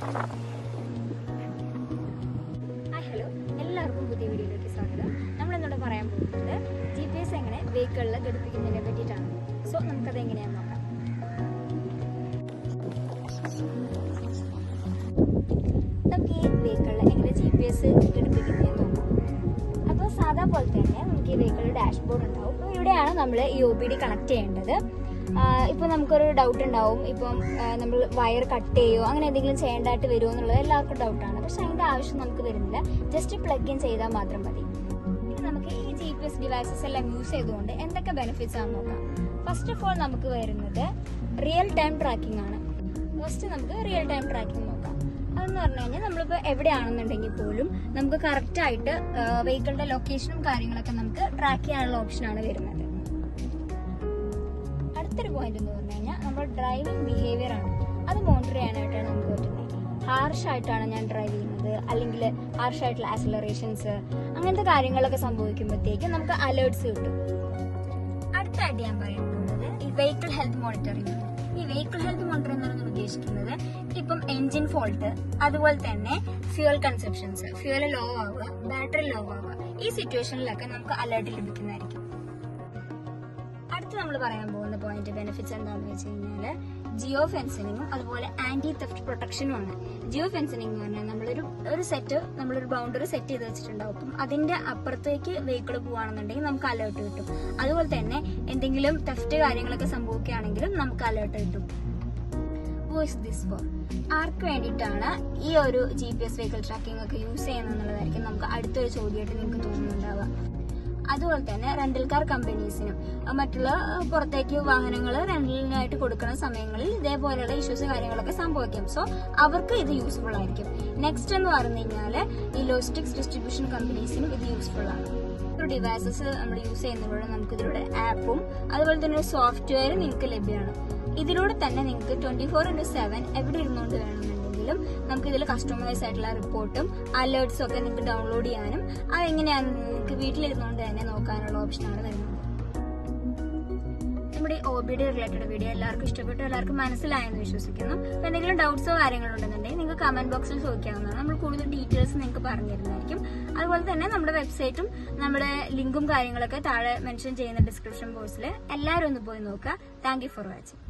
Hello എല്ലാവർക്കും പുതിയ വീഡിയോയിലേക്ക് സ്വാഗതം. നമ്മൾ എന്നോട് പറയാൻ പോകുന്നത് ജി പി എസ് എങ്ങനെ വെഹിക്കിളിൽ ഘടിപ്പിക്കുന്നതിനെ പറ്റിയിട്ടാണ്. സോ നമുക്കത് എങ്ങനെയാണെന്ന് നോക്കാം. നമുക്ക് ഈ വെഹിക്കിളിൽ എങ്ങനെ ജി പി എസ് ഘടിപ്പിക്കുന്നതെന്ന് നോക്കാം. അപ്പോൾ സാധാ പോലെ തന്നെ നമുക്ക് ഈ വെഹിക്കിളിൽ ഡാഷ്ബോർഡ് ഉണ്ടാവും. ഇവിടെയാണ് നമ്മൾ ഈ ഒ ബി ഡി കണക്ട് ചെയ്യേണ്ടത്. ഇപ്പോൾ നമുക്കൊരു ഡൗട്ട് ഉണ്ടാവും. ഇപ്പം നമ്മൾ വയർ കട്ട് ചെയ്യുമോ അങ്ങനെ എന്തെങ്കിലും ചെയ്യേണ്ടതായിട്ട് വരുമോ എന്നുള്ളത് എല്ലാവർക്കും ഡൗട്ടാണ് പക്ഷെ അതിന്റെ ആവശ്യം നമുക്ക് വരുന്നില്ല. ജസ്റ്റ് പ്ലഗ് ഇൻ ചെയ്താൽ മാത്രം മതി. നമുക്ക് ഈ ജി പി എസ് ഡിവൈസസ് എല്ലാം യൂസ് ചെയ്തുകൊണ്ട് എന്തൊക്കെ ബെനിഫിറ്റ്സ് ആണെന്ന് നോക്കാം. ഫസ്റ്റ് ഓഫ് ഓൾ നമുക്ക് വരുന്നത് റിയൽ ടൈം ട്രാക്കിംഗ് ആണ്. ഫസ്റ്റ് നമുക്ക് റിയൽ ടൈം ട്രാക്കിംഗ് നോക്കാം. അതെന്ന് പറഞ്ഞു കഴിഞ്ഞാൽ നമ്മളിപ്പോൾ എവിടെയാണെന്നുണ്ടെങ്കിൽ പോലും നമുക്ക് കറക്റ്റായിട്ട് വെഹിക്കിളിന്റെ ലൊക്കേഷനും കാര്യങ്ങളൊക്കെ നമുക്ക് ട്രാക്ക് ചെയ്യാനുള്ള ഓപ്ഷനാണ് വരുന്നത്. അടുത്തൊരു പോയിന്റ് എന്ന് പറഞ്ഞു കഴിഞ്ഞാൽ നമ്മുടെ ഡ്രൈവിംഗ് ബിഹേവിയർ ആണ്. അത് മോണിറ്റർ ചെയ്യാനായിട്ടാണ് നമുക്ക് പറ്റുന്നത്. ഹാർഷ് ആയിട്ടാണ് ഞാൻ ഡ്രൈവ് ചെയ്യുന്നത്. അല്ലെങ്കിൽ ഹാർഷ് ആയിട്ടുള്ള ആക്സലറേഷൻസ് അങ്ങനത്തെ കാര്യങ്ങളൊക്കെ സംഭവിക്കുമ്പോഴത്തേക്കും നമുക്ക് അലേർട്സ് കിട്ടും. അടുത്തായിട്ട് ഞാൻ പറയാൻ പോകുന്നത് ഈ വെഹിക്കിൾ ഹെൽത്ത് മോണിറ്ററിംഗ് ഈ വെഹിക്കിൾ ഹെൽത്ത് മോണിറ്ററിംഗ് എന്ന് പറഞ്ഞാൽ ഉദ്ദേശിക്കുന്നത് ഇപ്പം എൻജിൻ ഫോൾട്ട് അതുപോലെ തന്നെ ഫ്യൂൽ കൺസെപ്ഷൻസ് ഫ്യൂൽ ലോ ആവുക ബാറ്ററി ലോ ആവുക ഈ സിറ്റുവേഷനിലൊക്കെ നമുക്ക് അലേർട്ട് ലഭിക്കുന്നതായിരിക്കും. നമ്മൾ പറയാൻ പോകുന്ന പോയിന്റ് ബെനിഫിറ്റ്സ് എന്താണെന്ന് വെച്ച് കഴിഞ്ഞാൽ ജിയോ ഫെൻസിനിങ്ങും അതുപോലെ ആന്റി തെഫ്റ്റ് പ്രൊട്ടക്ഷനും ആണ്. ജിയോ ഫെൻസിനിങ് എന്ന് പറഞ്ഞാൽ നമ്മളൊരു ഒരു സെറ്റ് നമ്മളൊരു ബൗണ്ടറി സെറ്റ് ചെയ്ത് വെച്ചിട്ടുണ്ടാവും. അപ്പം അതിന്റെ അപ്പുറത്തേക്ക് വെഹിക്കിൾ പോവാണെന്നുണ്ടെങ്കിൽ നമുക്ക് അലേർട്ട് കിട്ടും. അതുപോലെ തന്നെ എന്തെങ്കിലും തെഫ്റ്റ് കാര്യങ്ങളൊക്കെ സംഭവിക്കുകയാണെങ്കിലും നമുക്ക് അലേർട്ട് കിട്ടും. വോയിസ് ദിസ് ഫോർ ആർക്ക് വേണ്ടിയിട്ടാണ് ഈ ഒരു G P S vehicle tracking ഒക്കെ യൂസ് ചെയ്യുന്നത് എന്നുള്ളതായിരിക്കും നമുക്ക് അടുത്തൊരു ചോദ്യമായിട്ട് നിങ്ങൾക്ക് തോന്നുന്നുണ്ടാവുക. അതുപോലെ തന്നെ റെന്റൽ കാർ കമ്പനീസിനും മറ്റുള്ള പുറത്തേക്ക് വാഹനങ്ങൾ റെന്റലിനായിട്ട് കൊടുക്കുന്ന സമയങ്ങളിൽ ഇതേപോലെയുള്ള ഇഷ്യൂസ് കാര്യങ്ങളൊക്കെ സംഭവിക്കും. സോ അവർക്ക് ഇത് യൂസ്ഫുൾ ആയിരിക്കും. നെക്സ്റ്റ് എന്ന് പറഞ്ഞു കഴിഞ്ഞാൽ ഈ ലോജിസ്റ്റിക്സ് ഡിസ്ട്രിബ്യൂഷൻ കമ്പനീസിനും ഇത് യൂസ്ഫുൾ ആണ്. ഡിവൈസസ് നമ്മൾ യൂസ് ചെയ്യുന്നതിലൂടെ നമുക്ക് ഇതിലൂടെ ആപ്പും അതുപോലെ തന്നെ ഒരു സോഫ്റ്റ്വെയർ നിങ്ങൾക്ക് ലഭ്യമാണ്. ഇതിലൂടെ തന്നെ നിങ്ങൾക്ക് ട്വന്റി ഫോർ ഇന്റു സെവൻ എവിടെ ഇരുന്നുകൊണ്ട് വേണമെന്നുണ്ടെങ്കിലും നമുക്ക് ഇതിൽ കസ്റ്റമൈസ് ആയിട്ടുള്ള റിപ്പോർട്ടും അലേർട്സും ഒക്കെ നിങ്ങൾക്ക് ഡൗൺലോഡ് ചെയ്യാനും അതെങ്ങനെയാണെന്ന് നിങ്ങൾക്ക് വീട്ടിലിരുന്നുകൊണ്ട് തന്നെ നോക്കാനുള്ള ഓപ്ഷനാണ് വരുന്നത്. നമ്മുടെ ഈ O B D related video എല്ലാവർക്കും ഇഷ്ടപ്പെട്ടു എല്ലാവർക്കും മനസ്സിലായെന്ന് വിശ്വസിക്കുന്നു. അപ്പൊ എന്തെങ്കിലും ഡൗട്ട്സോ കാര്യങ്ങളോ ഉണ്ടെന്നുണ്ടെങ്കിൽ നിങ്ങൾക്ക് കമന്റ് ബോക്സിൽ ചോദിക്കാവുന്നതാണ്. നമ്മൾ കൂടുതൽ ഡീറ്റെയിൽസ് നിങ്ങൾക്ക് പറഞ്ഞു തരുന്നതായിരിക്കും. അതുപോലെ തന്നെ നമ്മുടെ വെബ്സൈറ്റും നമ്മുടെ ലിങ്കും കാര്യങ്ങളൊക്കെ താഴെ മെൻഷൻ ചെയ്യുന്ന ഡിസ്ക്രിപ്ഷൻ ബോക്സിൽ എല്ലാവരും ഒന്ന് പോയി നോക്കുക. Thank for watching